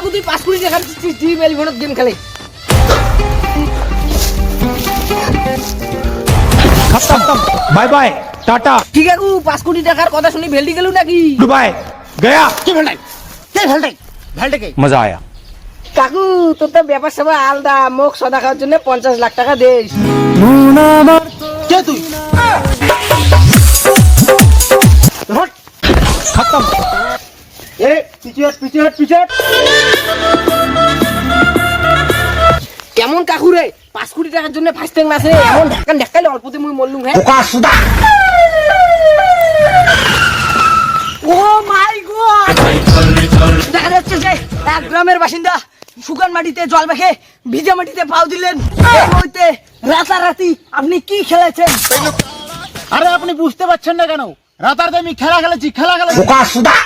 কাকু তুই পাঁচ কোটি টাকার ডিবেল ফোনত গেম খেলে। Bye bye tata. ঠিক আছে পাঁচ কোটি টাকার কথা শুনি ভেলডি গেল নাকি? দুবাই গয়া। কি ভেলডাই কে ভেলডাই ভেলডে মজা আয়া। কাকু তোর তো ব্যাপার সবাই আলদা। মোক সদা খাওয়ার জন্য পঞ্চাশ লাখ টাকা দেশ কে তুই? এ কেমন কাকু রে? পাঁচ কোটি টাকার জন্য ফার্স্ট ট্যাঙ্ক মাসে এমন ঢাকান ঢাকাইলে অল্পতে মুই মরলুম হ্যাঁ? বোকা সুদা। Oh my God! দেখা যাচ্ছে যে এক গ্রামের বাসিন্দা শুকান মাটিতে জল মেখে ভিজে মাটিতে পাও দিলেন। রাতারাতি আপনি কি খেলেছেন? আরে আপনি বুঝতে পারছেন না কেন? রাতার আমি খেলা খেলেছি খেলা খেলেছি। বোকা সুদা।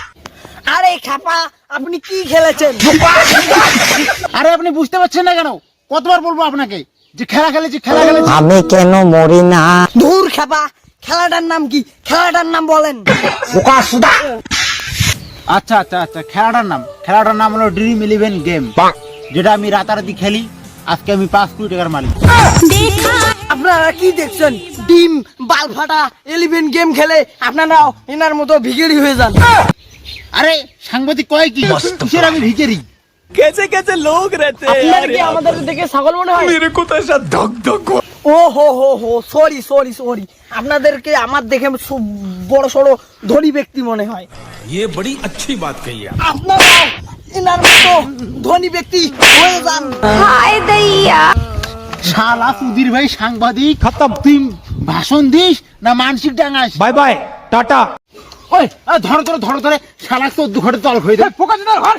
আরে খাপা আপনি কি খেলেছেন? আরে আপনি বুঝতে পারছেন না কেন? কতবার বলব আপনাকে? যে খেলা খেলেছি খেলা খেলেছি। আমি কেন মরি না? ধুর খাপা খেলাটার নাম কি? খেলাটার নাম বলেন। বোকা সুদা। আচ্ছা আচ্ছা আচ্ছা খেলাটার নাম। খেলাটার নাম হলো ড্রিম ইলেভেন গেম যেটা আমি রাতারাতি খেলি। আজকে আমি পাঁচ কোটি টাকার মালিক। আপনারা কি দেখছেন? ডিম বাল ফাটা এলিভেন গেম খেলে আপনারাও এনার মতো ভিগেরি হয়ে যান। আরে সাংবাদিক কয় কি কিসের আমি ভিকেরি कैसे कैसे लोग रहते আপনার কি আমাদের দেখে ছাগল মনে হয় मेरे को तो ऐसा धक धक हो ও হো হো হো সরি সরি সরি আপনাদেরকে আমার দেখে সু- বড় সড়ো ধনী ব্যক্তি মনে হয় ये बड़ी अच्छी बात कही है আপনারাও এনার মতো ধনী ব্যক্তি হয়ে যান শালা সুধীর ভাই সাংবাদিক खत्म তুই ভাষণ দিস না মানসিক ডাঙাস बाय बाय टाटा ওই ধর ধর ধর ধরো। শালা তো দু ঘরে তল হয়ে দেয় পোকা দিন ঘর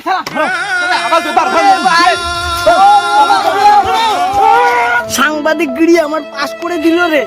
সাংবাদিক গিরি আমার পাশ করে দিল রে।